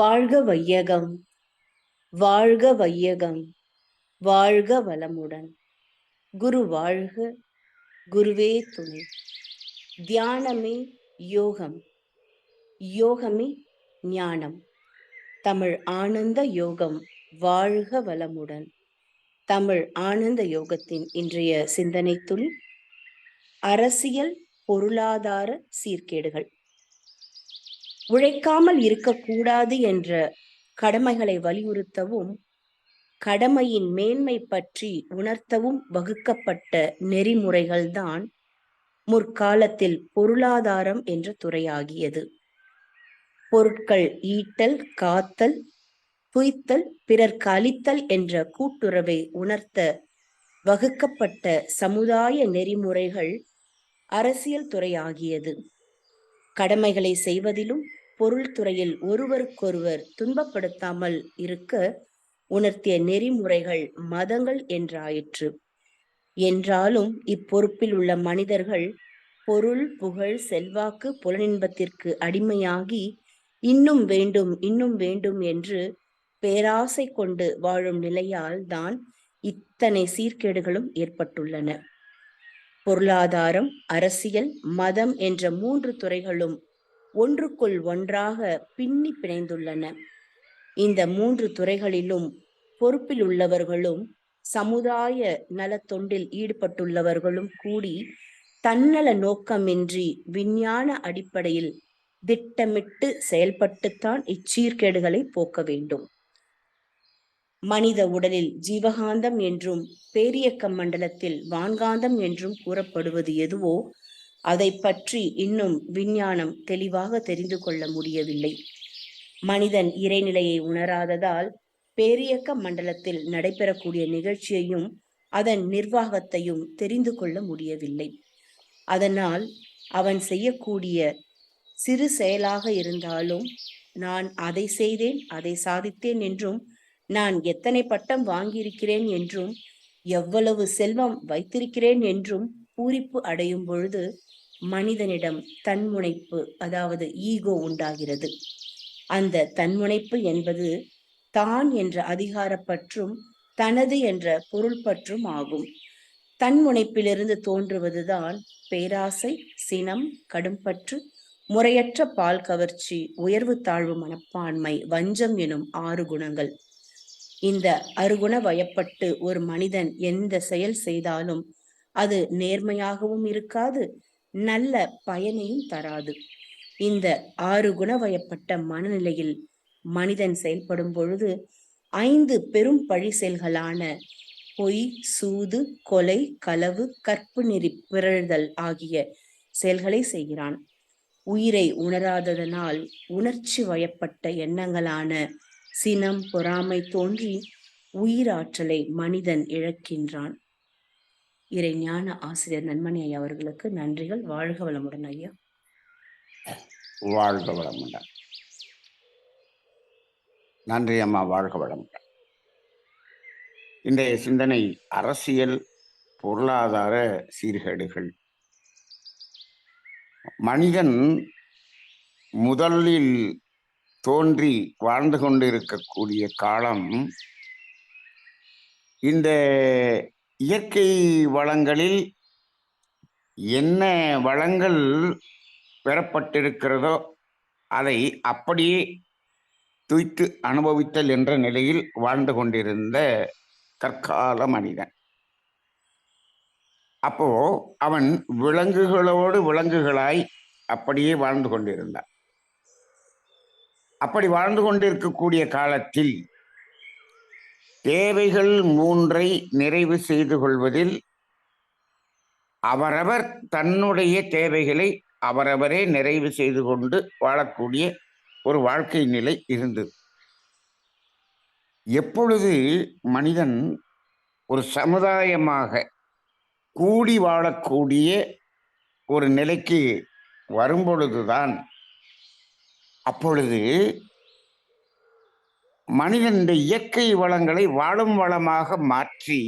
வாழ்க வையகம் வாழ்க வையகம் வாழ்க வளமுடன். குரு வாழ்க குருவே துணை. தியானமே யோகம் யோகமே ஞானம். தமிழ் ஆனந்த யோகம் வாழ்க வளமுடன். தமிழ் ஆனந்த யோகத்தின் இன்றைய சிந்தனை துளி அரசியல் பொருளாதார சீர்கேடுகள். உழைக்காமல் இருக்கக்கூடாது என்ற கடமைகளை வலியுறுத்தவும் கடமையின் மேன்மை பற்றி உணர்த்தவும் வகுக்கப்பட்ட நெறிமுறைகள்தான் முற்காலத்தில் பொருளாதாரம் என்ற துறையாகியது. பொருட்கள் ஈட்டல் காத்தல் துய்த்தல் பிறர்க்கு அளித்தல் என்ற கூட்டுறவை உணர்த்த வகுக்கப்பட்ட சமுதாய நெறிமுறைகள் அரசியல் துறையாகியது. கடமைகளை செய்வதிலும் பொருள் துறையில் ஒருவருக்கொருவர் துன்பப்படுத்தாமல் இருக்க உணர்த்திய நெறிமுறைகள் மதங்கள் என்றாயிற்று. என்றாலும் இப்பொறுப்பில் உள்ள மனிதர்கள் பொருள் புகழ் செல்வாக்கு புலனின்பத்திற்கு அடிமையாகி இன்னும் வேண்டும் இன்னும் வேண்டும் என்று பேராசை கொண்டு வாழும் நிலையால் தான் இத்தனை சீர்கேடுகளும் ஏற்பட்டுள்ளன. பொருளாதாரம் அரசியல் மதம் என்ற மூன்று துறைகளும் ஒன்றுக்குள் ஒன்றாக பின்னி பிணைந்துள்ளன. இந்த மூன்று துறைகளிலும் பொறுப்பில் உள்ளவர்களும் சமுதாய நலத்தொண்டில் ஈடுபட்டுள்ளவர்களும் கூடி தன்னல நோக்கமின்றி விஞ்ஞான அடிப்படையில் திட்டமிட்டு செயல்பட்டுத்தான் இச்சீர்கேடுகளை போக்க வேண்டும். மனித உடலில் ஜீவகாந்தம் என்றும் பேரியக்க மண்டலத்தில் வான்காந்தம் என்றும் கூறப்படுவது எதுவோ அதை பற்றி இன்னும் விஞ்ஞானம் தெளிவாக தெரிந்து கொள்ள முடியவில்லை. மனிதன் இறைநிலையை உணராததால் பேரியக்க மண்டலத்தில் நடைபெறக்கூடிய நிகழ்ச்சியையும் அதன் நிர்வாகத்தையும் தெரிந்து கொள்ள முடியவில்லை. அதனால் அவன் செய்யக்கூடிய சிறு செயலாக இருந்தாலும் நான் அதை செய்தேன் அதை சாதித்தேன் என்றும் நான் எத்தனை பட்டம் வாங்கியிருக்கிறேன் என்றும் எவ்வளவு செல்வம் வைத்திருக்கிறேன் என்றும் பூரிப்பு அடையும் பொழுது மனிதனிடம் தன்முனைப்பு அதாவது ஈகோ உண்டாகிறது. அந்த தன்முனைப்பு என்பது தான் என்ற அதிகாரப்பற்றும் தனது என்ற பொருள் பற்றும் ஆகும். தன்முனைப்பிலிருந்து தோன்றுவதுதான் பேராசை சினம் கடும்பற்று முறையற்ற பால் கவர்ச்சி உயர்வு தாழ்வு மனப்பான்மை வஞ்சம் எனும் ஆறு குணங்கள். இந்த அருகுண வயப்பட்டு ஒரு மனிதன் எந்த செயல் செய்தாலும் அது நேர்மையாகவும் இருக்காது நல்ல பயனையும் தராது. இந்த ஆறு குணவயப்பட்ட மனநிலையில் மனிதன் செயல்படும் பொழுது ஐந்து பெரும் பழி செயல்களான பொய் சூது கொலை களவு கற்பு நெறி பிறழ்தல் ஆகிய செயல்களை செய்கிறான். உயிரை உணராததனால் உணர்ச்சி வயப்பட்ட எண்ணங்களான சினம் பொறாமை தோன்றி உயிராற்றலை மனிதன் இழக்கின்றான். இறை ஞான ஆசிரியர் நன்மணி ஐயா அவர்களுக்கு நன்றிகள். வாழ்க வளமுடன் ஐயா. வாழ்க வளமுடன். நன்றி அம்மா வாழ்க வளமுடன். இன்றைய சிந்தனை அரசியல் பொருளாதார சீர்கேடுகள். மனிதன் முதலில் தோன்றி வாழ்ந்து கொண்டிருக்கக்கூடிய காலம் இந்த இயற்கை வளங்களில் என்ன வளங்கள் பெறப்பட்டிருக்கிறதோ அதை அப்படியே துய்த்து அனுபவித்தல் என்ற நிலையில் வாழ்ந்து கொண்டிருந்த தற்கால மனிதன். அப்போ அவன் விலங்குகளோடு விலங்குகளாய் அப்படியே வாழ்ந்து கொண்டிருந்தான். அப்படி வாழ்ந்து கொண்டிருக்கக்கூடிய காலத்தில் தேவைகள் மூன்றை நிறைவு செய்து கொள்வதில் அவரவர் தன்னுடைய தேவைகளை அவரவரே நிறைவு செய்து கொண்டு வாழக்கூடிய ஒரு வாழ்க்கை நிலை இருந்தது. எப்பொழுது மனிதன் ஒரு சமுதாயமாக கூடி வாழக்கூடிய ஒரு நிலைக்கு வரும்பொழுதுதான் அப்பொழுது மனிதன் இயற்கை வளங்களை வாழும் வளமாக மாற்றி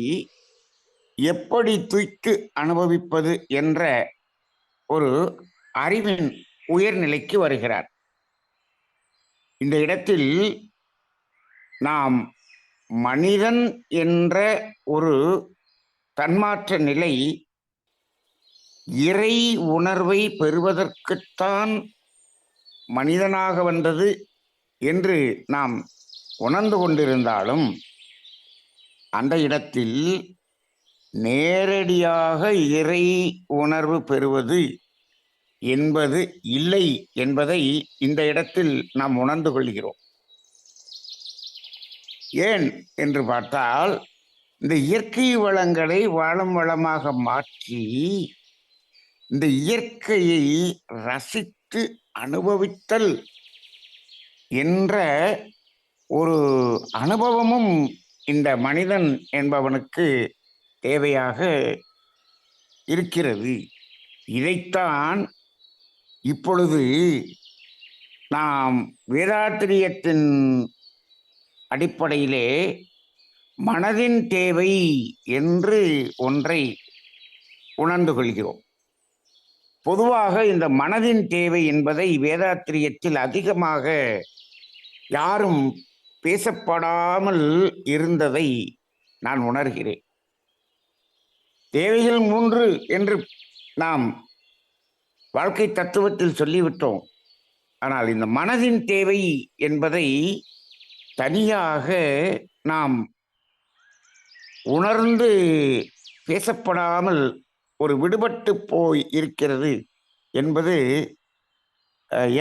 எப்படி துய்த்து அனுபவிப்பது என்ற ஒரு அறிவின் உயர்நிலைக்கு வருகிறார். இந்த இடத்தில் நாம் மனிதன் என்ற ஒரு தன்மாற்ற நிலை இறை உணர்வை பெறுவதற்குத்தான் மனிதனாக வந்தது என்று நாம் உணர்ந்து கொண்டிருந்தாலும் அந்த இடத்தில் நேரடியாக இறை உணர்வு பெறுவது என்பது இல்லை என்பதை இந்த இடத்தில் நாம் உணர்ந்து கொள்கிறோம். ஏன் என்று பார்த்தால் இந்த இயற்கை வளங்களை வாழும் வளமாக மாற்றி இந்த இயற்கையை ரசித்து அனுபவித்தல் என்ற ஒரு அனுபவமும் இந்த மனிதன் என்பவனுக்கு தேவையாக இருக்கிறது. இதைத்தான் இப்பொழுது நாம் வேதாத்திரியத்தின் அடிப்படையிலே மனதின் தேவை என்று ஒன்றை உணர்ந்து கொள்கிறோம். பொதுவாக இந்த மனதின் தேவை என்பதை வேதாத்திரியத்தில் அதிகமாக யாரும் பேசப்படாமல் இருந்ததை நான் உணர்கிறேன். தேவைகள் மூன்று என்று நாம் வாழ்க்கை தத்துவத்தில் சொல்லிவிட்டோம். ஆனால் இந்த மனதின் தேவை என்பதை தனியாக நாம் உணர்ந்து பேசப்படாமல் ஒரு விடுபட்டு போய் இருக்கிறது என்பது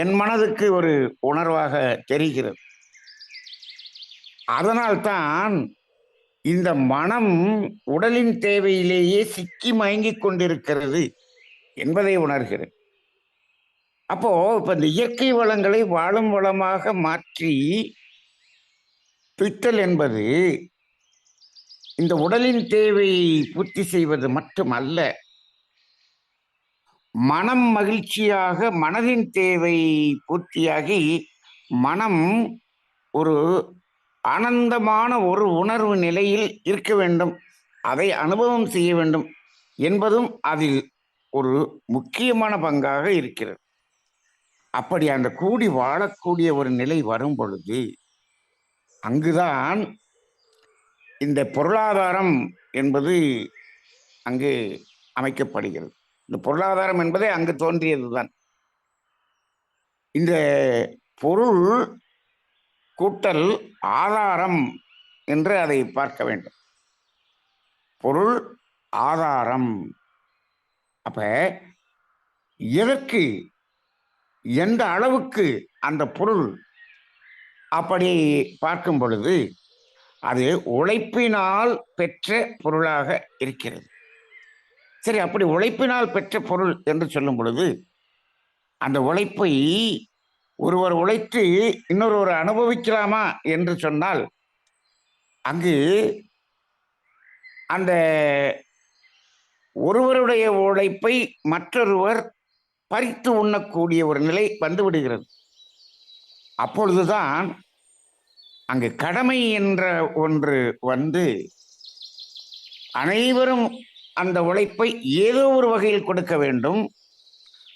என் மனதுக்கு ஒரு உணர்வாக தெரிகிறது. அதனால்தான் இந்த மனம் உடலின் தேவையிலேயே சிக்கி மயங்கிக் கொண்டிருக்கிறது என்பதை உணர்கிறேன். அப்போ இப்ப இந்த இயற்கை வளங்களை வாழும் வளமாக மாற்றி பித்தல் என்பது இந்த உடலின் தேவையை பூர்த்தி செய்வது மட்டுமல்ல மனம் மகிழ்ச்சியாக மனதின் தேவை பூர்த்தியாகி மனம் ஒரு ஆனந்தமான ஒரு உணர்வு நிலையில் இருக்க வேண்டும். அதை அனுபவம் செய்ய வேண்டும் என்பதும் அதில் ஒரு முக்கியமான பங்காக இருக்கிறது. அப்படி அந்த கூடி வாழக்கூடிய ஒரு நிலை வரும் பொழுது அங்குதான் இந்த பொருளாதாரம் என்பது அங்கு அமைக்கப்படுகிறது. இந்த பொருளாதாரம் என்பதே அங்கு தோன்றியதுதான். இந்த பொருள் கூட்டல் ஆதாரம் என்று அதை பார்க்க வேண்டும். பொருள் ஆதாரம். அப்ப எதற்கு எந்த அளவுக்கு அந்த பொருள்? அப்படி பார்க்கும் பொழுது அது உழைப்பினால் பெற்ற பொருளாக இருக்கிறது. சரி அப்படி உழைப்பினால் பெற்ற பொருள் என்று சொல்லும் பொழுது அந்த உழைப்பை ஒருவர் உழைத்து இன்னொருவர் அனுபவிக்கலாமா என்று சொன்னால் அங்கு அந்த ஒருவருடைய உழைப்பை மற்றொருவர் பறித்து உண்ணக்கூடிய ஒரு நிலை வந்துவிடுகிறது. அப்பொழுதுதான் அங்கு கடமை என்ற ஒன்று வந்து அனைவரும் அந்த உழைப்பை ஏதோ ஒரு வகையில் கொடுக்க வேண்டும்.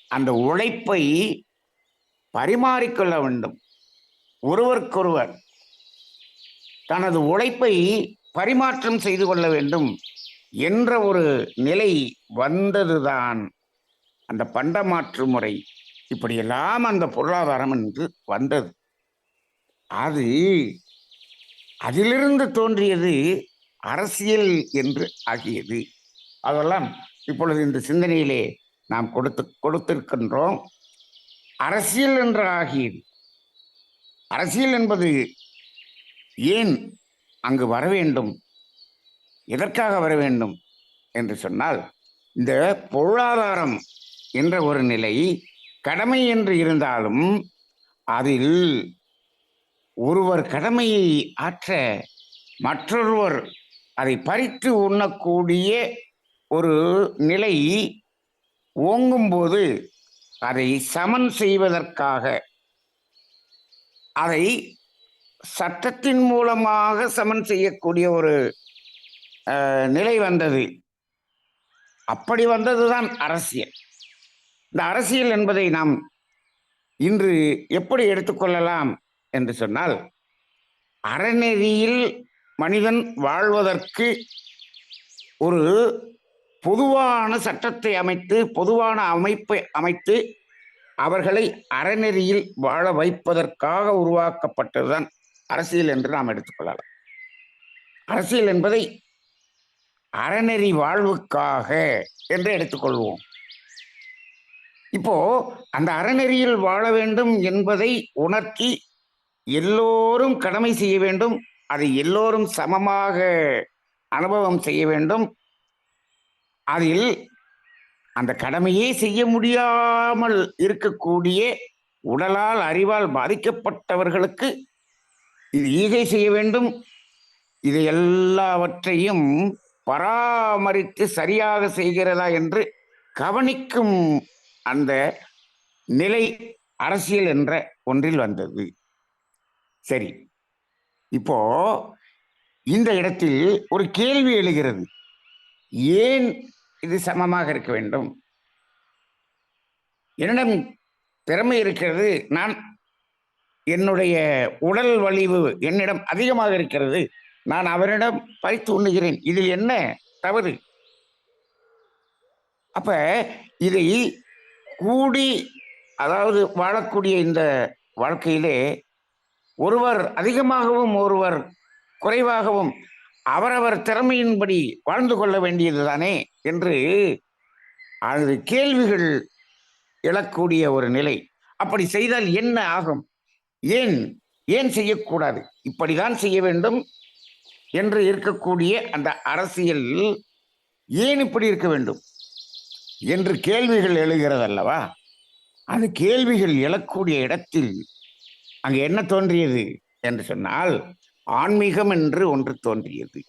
அந்த உழைப்பை பரிமாறிக்கொள்ள வேண்டும். ஒருவருக்கொருவர் தனது உழைப்பை பரிமாற்றம் செய்து கொள்ள வேண்டும் என்ற ஒரு நிலை வந்ததுதான் அந்த பண்டமாற்று முறை. இப்படியெல்லாம் அந்த பொருளாதாரம் என்று வந்தது. அது அதிலிருந்து தோன்றியது அரசியல் என்று ஆகியது. அதெல்லாம் இப்பொழுது இந்த சிந்தனையிலே நாம் கொடுத்து கொடுத்திருக்கின்றோம். அரசியல் என்று ஆகியது. அரசியல் என்பது ஏன் அங்கு வர வேண்டும்? எதற்காக வர வேண்டும்? என்று சொன்னால் இந்த பொருளாதாரம் என்ற ஒரு நிலை கடமை என்று இருந்தாலும் அதில் ஒருவர் கடமையை ஆற்ற மற்றொருவர் அதை பறித்து உண்ணக்கூடிய ஒரு நிலை ஓங்கும்போது அதை சமன் செய்வதற்காக அதை சட்டத்தின் மூலமாக சமன் செய்யக்கூடிய ஒரு நிலை வந்தது. அப்படி வந்ததுதான் அரசியல். இந்த அரசியல் என்பதை நாம் இன்று எப்படி எடுத்துக்கொள்ளலாம் என்று சொன்னால் அறநெறியில் மனிதன் வாழ்வதற்கு ஒரு பொதுவான சட்டத்தை அமைத்து பொதுவான அமைப்பை அமைத்து அவர்களை அறநெறியில் வாழ வைப்பதற்காக உருவாக்கப்பட்டதுதான் அரசியல் என்று நாம் எடுத்துக்கொள்ளலாம் அரசியல் என்பதை அறநெறி வாழ்வுக்காக என்று எடுத்துக்கொள்வோம் இப்போ அந்த அறநெறியில் வாழ வேண்டும் என்பதை உணர்த்தி எல்லோரும் கடமை செய்ய வேண்டும் அதை எல்லோரும் சமமாக அனுபவம் செய்ய வேண்டும் அதில் அந்த கடமையே செய்ய முடியாமல் இருக்கக்கூடிய உடலால் அறிவால் பாதிக்கப்பட்டவர்களுக்கு இது ஈகை செய்ய வேண்டும். இது எல்லாவற்றையும் பராமரித்து சரியாக செய்கிறதா என்று கவனிக்கும் அந்த நிலை அரசியல் என்ற ஒன்றில் வந்தது. சரி இப்போ இந்த இடத்தில் ஒரு கேள்வி எழுகிறது. ஏன் இது சமமாக இருக்க வேண்டும். என்னிடம் திறமை இருக்கிறது. நான் என்னுடைய உடல் வலிவு என்னிடம் அதிகமாக இருக்கிறது. நான் அவரிடம் பறித்து உண்ணுகிறேன். இதில் என்ன தவறு? அப்ப இதை கூடி அதாவது வாழக்கூடிய இந்த வாழ்க்கையிலே ஒருவர் அதிகமாகவும் ஒருவர் குறைவாகவும் அவரவர் திறமையின்படி வாழ்ந்து கொள்ள வேண்டியதுதானே என்று அது கேள்விகள் எழக்கூடிய ஒரு நிலை. அப்படி செய்தால் என்ன ஆகும்? ஏன் ஏன் செய்யக்கூடாது? இப்படிதான் செய்ய வேண்டும் என்று இருக்கக்கூடிய அந்த அரசியல் ஏன் இப்படி இருக்க வேண்டும்? என்று கேள்விகள் எழுகிறது அல்லவா அந்த கேள்விகள் எழக்கூடிய இடத்தில் அங்கு என்ன தோன்றியது என்று சொன்னால் ஆன்மீகம் என்று ஒன்று தோன்றியது.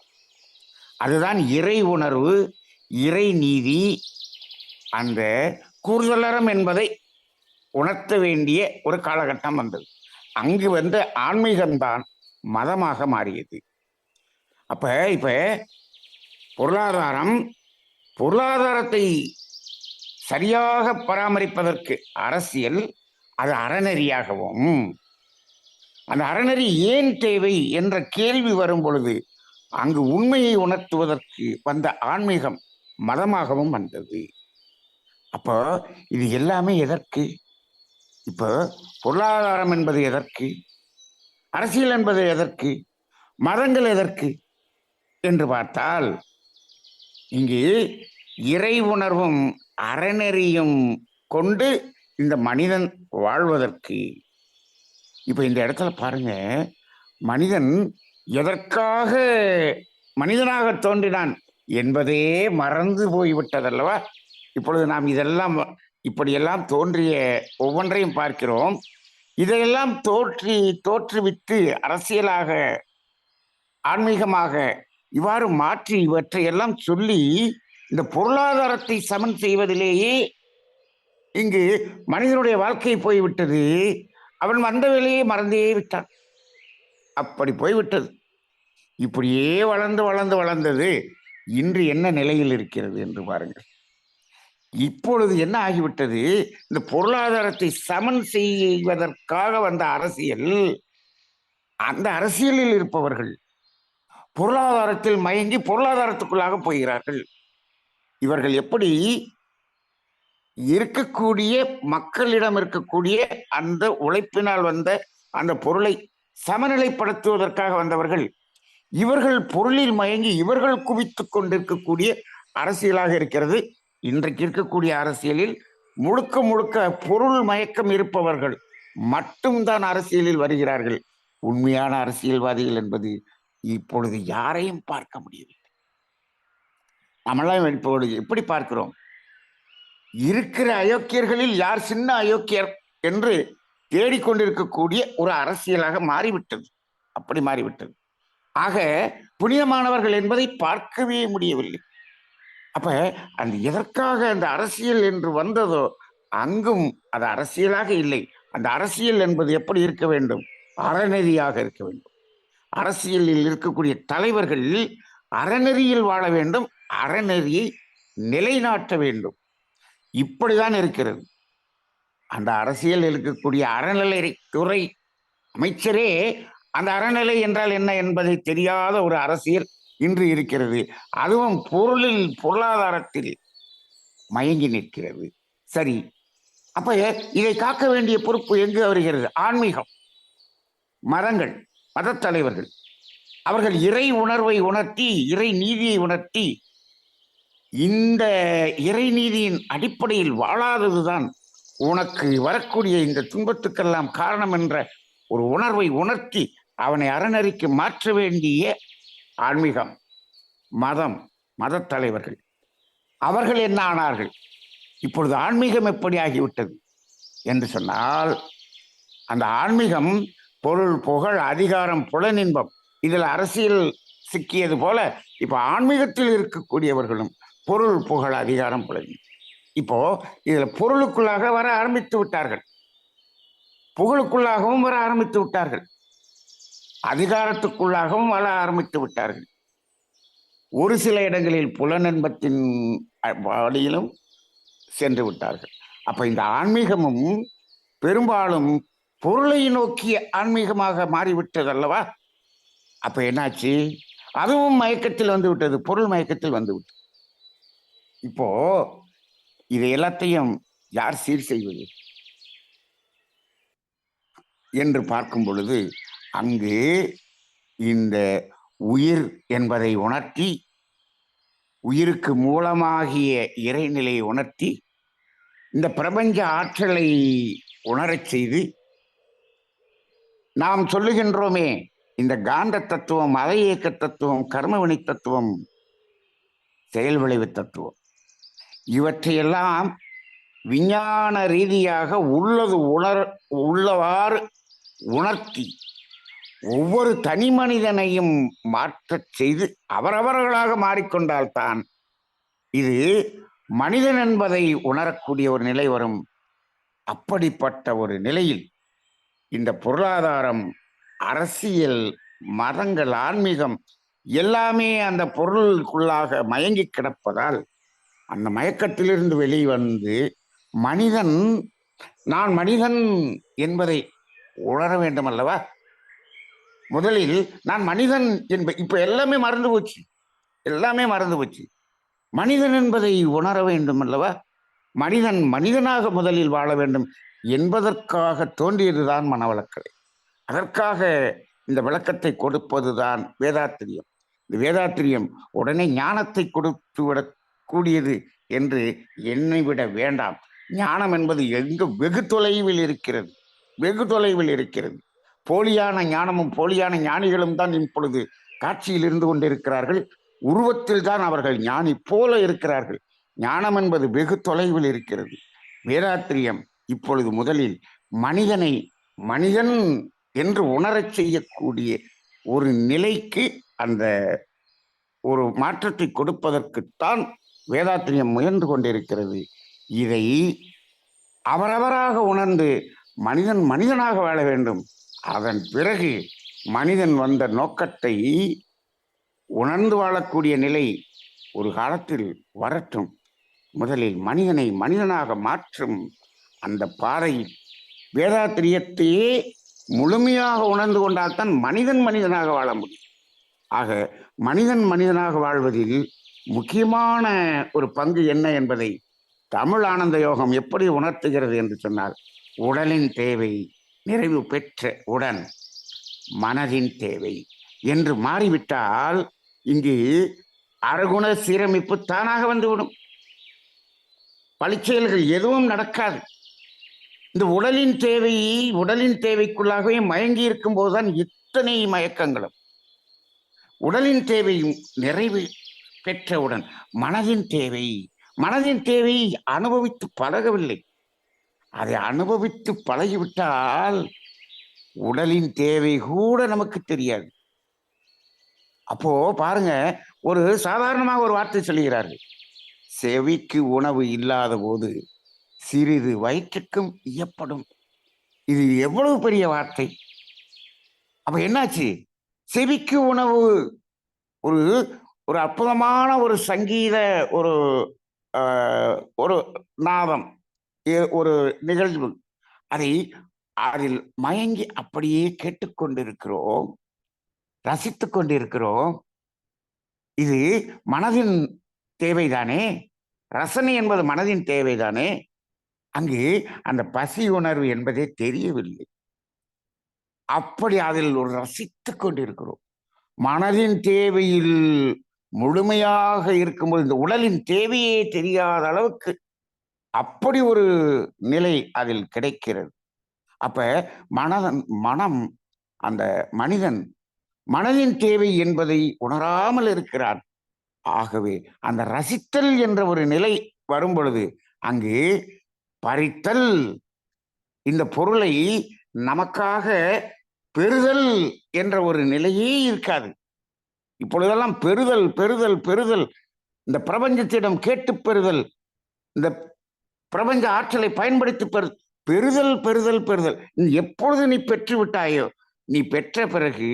அதுதான் இறை உணர்வு இறை நீதி அந்த கூறுதலறம் என்பதை உணர்த்த வேண்டிய ஒரு காலகட்டம் வந்தது. அங்கு வந்து ஆன்மீகம்தான் மதமாக மாறியது. அப்ப இப்ப பொருளாதாரம் பொருளாதாரத்தை சரியாக பராமரிப்பதற்கு அரசியல் அது அறநெறியாகவும் அந்த அறநெறி ஏன் தேவை என்ற கேள்வி வரும் பொழுது அங்கு உண்மையை உணர்த்துவதற்கு வந்த ஆன்மீகம் மதமாகவும் வந்தது. அப்போ இது எல்லாமே எதற்கு? இப்போ பொருளாதாரம் என்பது எதற்கு? அரசியல் என்பது எதற்கு? மதங்கள் எதற்கு? என்று பார்த்தால் இங்கு இறை உணர்வும் அறநெறியும் கொண்டு இந்த மனிதன் வாழ்வதற்கு இப்ப இந்த இடத்துல பாருங்க மனிதன் எதற்காக மனிதனாக தோன்றினான் என்பதே மறந்து போய்விட்டதல்லவா? இப்பொழுது நாம் இதெல்லாம் இப்படியெல்லாம் தோன்றிய ஒவ்வொன்றையும் பார்க்கிறோம். இதையெல்லாம் தோற்றி தோற்றுவித்து அரசியலாக ஆன்மீகமாக இவ்வாறு மாற்றி இவற்றை எல்லாம் சொல்லி இந்த பொருளாதாரத்தை சமன் செய்வதிலேயே இங்கு மனிதனுடைய வாழ்க்கை போய்விட்டது. அவன் வந்த வேலையை மறந்தே விட்டான். அப்படி போய்விட்டது இப்படியே வளர்ந்து வளர்ந்து வளர்ந்தது. இன்று என்ன நிலையில் இருக்கிறது என்று பாருங்கள். இப்பொழுது என்ன ஆகிவிட்டது? இந்த பொருளாதாரத்தை சமன் செய்வதற்காக வந்த அரசியல். அந்த அரசியலில் இருப்பவர்கள் பொருளாதாரத்தில் மயங்கி பொருளாதாரத்துக்குள்ளாக போகிறார்கள். இவர்கள் எப்படி இருக்கக்கூடிய மக்களிடம் இருக்கக்கூடிய அந்த உழைப்பினால் வந்த அந்த பொருளை சமநிலைப்படுத்துவதற்காக வந்தவர்கள் இவர்கள் பொருளில் மயங்கி இவர்கள் குவித்து கொண்டிருக்கக்கூடிய அரசியலாக இருக்கிறது. இன்றைக்கு இருக்கக்கூடிய அரசியலில் முழுக்க முழுக்க பொருள் மயக்கம் இருப்பவர்கள் மட்டும்தான் அரசியலில் வருகிறார்கள். உண்மையான அரசியல்வாதிகள் என்பது இப்பொழுது யாரையும் பார்க்க முடியவில்லை. நம்மளாம் இப்பொழுது எப்படி பார்க்கிறோம்? இருக்கிற அயோக்கியர்களில் யார் சின்ன அயோக்கியர் என்று தேடிக்கொண்டிருக்கக்கூடிய ஒரு அரசியலாக மாறிவிட்டது. அப்படி மாறிவிட்டது. ஆக புனிதமானவர்கள் என்பதை பார்க்கவே முடியவில்லை. அப்ப அந்த எதற்காக அந்த அரசியல் என்று வந்ததோ அங்கும் அது அரசியலாக இல்லை. அந்த அரசியல் என்பது எப்படி இருக்க வேண்டும்? அறநெறியாக இருக்க வேண்டும். அரசியலில் இருக்கக்கூடிய தலைவர்கள் அறநெறியில் வாழ வேண்டும். அறநெறியை நிலைநாட்ட வேண்டும். இப்படிதான் இருக்கிறது. அந்த அரசியல் இருக்கக்கூடிய அறநிலை துறை அமைச்சரே அந்த அறநிலை என்றால் என்ன என்பதை தெரியாத ஒரு அரசியல் இன்று இருக்கிறது. அதுவும் பொருளில் பொருளாதாரத்தில் மயங்கி நிற்கிறது. சரி அப்ப இதை காக்க வேண்டிய பொறுப்பு எங்கு வருகிறது? ஆன்மீகம். மதங்கள் மதத்தலைவர்கள் அவர்கள் இறை உணர்வை உணர்த்தி இறை நீதியை உணர்த்தி இந்த இறைநீதியின் அடிப்படையில் வாழாததுதான் உனக்கு வரக்கூடிய இந்த துன்பத்துக்கெல்லாம் காரணம் என்ற ஒரு உணர்வை உணர்த்தி அவனை அறநெறிக்கு மாற்ற வேண்டிய ஆன்மீகம் மதம் மதத்தலைவர்கள். அவர்கள் என்ன ஆனார்கள்? இப்பொழுது ஆன்மீகம் எப்படி ஆகிவிட்டது என்று சொன்னால் அந்த ஆன்மீகம் பொருள் புகழ் அதிகாரம் புலனின்பம் இதில் அரசியல் சிக்கியது போல இப்போ ஆன்மீகத்தில் இருக்கக்கூடியவர்களும் பொருள் புகழ் அதிகாரம் புலனின்பம் இப்போ இதில் பொருளுக்குள்ளாக வர ஆரம்பித்து விட்டார்கள். புகழுக்குள்ளாகவும் வர ஆரம்பித்து விட்டார்கள். அதிகாரத்துக்குள்ளாகவும் வர ஆரம்பித்து விட்டார்கள். ஒரு சில இடங்களில் புலநன்பத்தின் வழியிலும் சென்று விட்டார்கள். அப்ப இந்த ஆன்மீகமும் பெரும்பாலும் பொருளை நோக்கிய ஆன்மீகமாக மாறிவிட்டது அல்லவா? அப்ப என்னாச்சு? அதுவும் மயக்கத்தில் வந்து விட்டது பொருள் மயக்கத்தில் வந்து விட்டது. இப்போ இது எல்லாத்தையும் யார் சீர் செய்வது? என்று பார்க்கும் பொழுது அங்கு இந்த உயிர் என்பதை உணர்த்தி உயிருக்கு மூலமாகிய இறைநிலையை உணர்த்தி இந்த பிரபஞ்ச ஆற்றலை உணரச் செய்து நாம் சொல்லுகின்றோமே இந்த காந்த தத்துவம் மத இயக்க தத்துவம் கர்மவினை தத்துவம் செயல் விளைவு தத்துவம். இவற்றையெல்லாம் விஞ்ஞான ரீதியாக உள்ளது உணர் உள்ளவாறு உணர்த்தி ஒவ்வொரு தனி மனிதனையும் மாற்றச் செய்து அவரவர்களாக மாறிக்கொண்டால்தான் இது மனிதன் என்பதை உணரக்கூடிய ஒரு நிலை வரும். அப்படிப்பட்ட ஒரு நிலையில் இந்த பொருளாதாரம் அரசியல் மதங்கள் ஆன்மீகம் எல்லாமே அந்த பொருளுக்குள்ளாக மயங்கி கிடப்பதால் அந்த மயக்கத்திலிருந்து வெளிவந்து மனிதன் நான் மனிதன் என்பதை உணர வேண்டும் அல்லவா முதலில் நான் மனிதன் என்ப இப்ப எல்லாமே மறந்து போச்சு. எல்லாமே மறந்து போச்சு. மனிதன் என்பதை உணர வேண்டும் அல்லவா மனிதன் மனிதனாக முதலில் வாழ வேண்டும் என்பதற்காக தோன்றியதுதான் மனவளக்கலை. அதற்காக இந்த விளக்கத்தை கொடுப்பதுதான் வேதாத்திரியம். இந்த வேதாத்திரியம் உடனே ஞானத்தை கொடுத்து விட கூடியது என்று என்னை விட வேண்டாம். ஞானம் என்பது எங்கு வெகு தொலைவில் இருக்கிறது. வெகு தொலைவில் இருக்கிறது. போலியான ஞானமும் போலியான ஞானிகளும் தான் இப்பொழுது காட்சியில் இருந்து கொண்டிருக்கிறார்கள். உருவத்தில் தான் அவர்கள் ஞானி போல இருக்கிறார்கள். ஞானம் என்பது வெகு தொலைவில் இருக்கிறது. வேதாத்திரியம் இப்பொழுது முதலில் மனிதனை மனிதன் என்று உணரச் செய்யக்கூடிய ஒரு நிலைக்கு அந்த ஒரு மாற்றத்தை கொடுப்பதற்குத்தான் வேதாத்திரியம் முயன்று கொண்டிருக்கிறது. இதை அவரவராக உணர்ந்து மனிதன் மனிதனாக வாழ வேண்டும். அதன் பிறகு மனிதன் வந்த நோக்கத்தை உணர்ந்து வாழக்கூடிய நிலை ஒரு காலத்தில் வரட்டும். முதலில் மனிதனை மனிதனாக மாற்றும் அந்த பாறை வேதாத்திரியத்தையே முழுமையாக உணர்ந்து கொண்டால்தான் மனிதன் மனிதனாக வாழ முடியும். ஆக மனிதன் மனிதனாக வாழ்வதில் முக்கியமான ஒரு பங்கு என்ன என்பதை தமிழ் ஆனந்த யோகம் எப்படி உணர்த்துகிறது என்று சொன்னால் உடலின் தேவை நிறைவு பெற்ற உடன் மனதின் தேவை என்று மாறிவிட்டால் இங்கு அறகுண சீரமைப்பு தானாக வந்துவிடும். பழிச்செயல்கள் எதுவும் நடக்காது. இந்த உடலின் தேவையை உடலின் தேவைக்குள்ளாகவே மயங்கி இருக்கும்போதுதான் இத்தனை மயக்கங்களும். உடலின் தேவையும் நிறைவு பெற்றவுடன் மனதின் தேவை மனதின் தேவையை அனுபவித்து பழகவில்லை. அதை அனுபவித்து பழகிவிட்டால் உடலின் தேவை கூட நமக்கு தெரியாது. அப்போ பாருங்க ஒரு சாதாரணமாக ஒரு வார்த்தை சொல்லுகிறார்கள். செவிக்கு உணவு இல்லாத போது சிறிது வயிற்றுக்கும் இயப்படும் இது எவ்வளவு பெரிய வார்த்தை. அப்ப என்னாச்சு? செவிக்கு உணவு. ஒரு ஒரு அற்புதமான ஒரு சங்கீத ஒரு ஒரு நாதம் ஏ- ஒரு நிகழ்வு. அதை அதில் மயங்கி அப்படியே கேட்டுக்கொண்டிருக்கிறோம் ரசித்து கொண்டிருக்கிறோம். இது மனதின் தேவைதானே? ரசனை என்பது மனதின் தேவைதானே? அங்கு அந்த பசி உணர்வு என்பதே தெரியவில்லை. அப்படி அதில் ஒரு ரசித்து கொண்டிருக்கிறோம். மனதின் தேவையில் முழுமையாக இருக்கும்போது இந்த உடலின் தேவையே தெரியாத அளவுக்கு அப்படி ஒரு நிலை அதில் கிடைக்கிறது. அப்ப மனதன் மனம் அந்த மனிதன் மனதின் தேவை என்பதை உணராமல் இருக்கிறான். ஆகவே அந்த ரசித்தல் என்ற ஒரு நிலை வரும் பொழுது அங்கு பறித்தல் இந்த பொருளை நமக்காக பெறுதல் என்ற ஒரு நிலையே இருக்காது. இப்பொழுதெல்லாம் பெறுதல் பெறுதல் பெறுதல். இந்த பிரபஞ்சத்திடம் கேட்டு பெறுதல். இந்த பிரபஞ்ச ஆற்றலை பயன்படுத்தி பெறு பெறுதல் பெறுதல் பெறுதல். நீ எப்பொழுது நீ பெற்று விட்டாயோ நீ பெற்ற பிறகு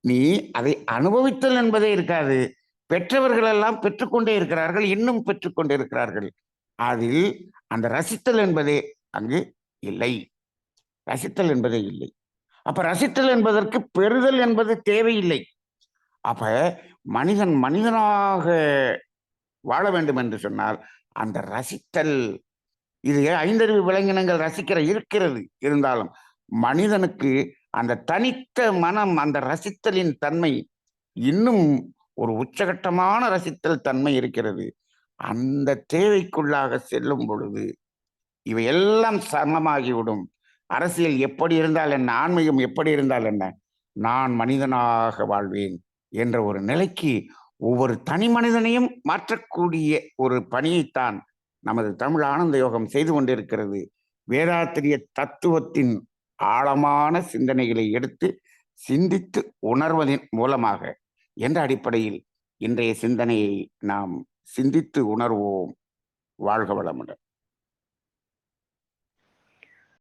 நீ அதை அனுபவித்தல் என்பதே இருக்காது. பெற்றவர்கள் எல்லாம் பெற்றுக்கொண்டே இருக்கிறார்கள் இன்னும் பெற்றுக்கொண்டே இருக்கிறார்கள். அதில் அந்த ரசித்தல் என்பதே அங்கு இல்லை. ரசித்தல் என்பதே இல்லை. அப்ப ரசித்தல் என்பதற்கு பெறுதல் என்பது தேவையில்லை. அப்ப மனிதன் மனிதனாக வாழ வேண்டும் என்று சொன்னால் அந்த ரசித்தல் இது ஐந்தறிவு விலங்கினங்கள் ரசிக்கிற இருக்கிறது இருந்தாலும் மனிதனுக்கு அந்த தனித்த மனம் அந்த ரசித்தலின் தன்மை இன்னும் ஒரு உச்சகட்டமான ரசித்தல் தன்மை இருக்கிறது. அந்த தேவைக்குள்ளாக செல்லும் பொழுது இவை எல்லாம் சமமாகிவிடும். அரசியல் எப்படி இருந்தால் என்ன ஆன்மீகம் எப்படி இருந்தால் என்ன நான் மனிதனாக வாழ்வேன். என்ற ஒரு நிலைக்கு ஒவ்வொரு தனி மனிதனையும் மாற்றக்கூடிய ஒரு பணியைத்தான் நமது தமிழ் ஆனந்த யோகம் செய்து கொண்டிருக்கிறது. வேதாத்திரிய தத்துவத்தின் ஆழமான சிந்தனைகளை எடுத்து சிந்தித்து உணர்வதன் மூலமாக என்ற அடிப்படையில் இன்றைய சிந்தனையை நாம் சிந்தித்து உணர்வோம். வாழ்க வளமுடன்.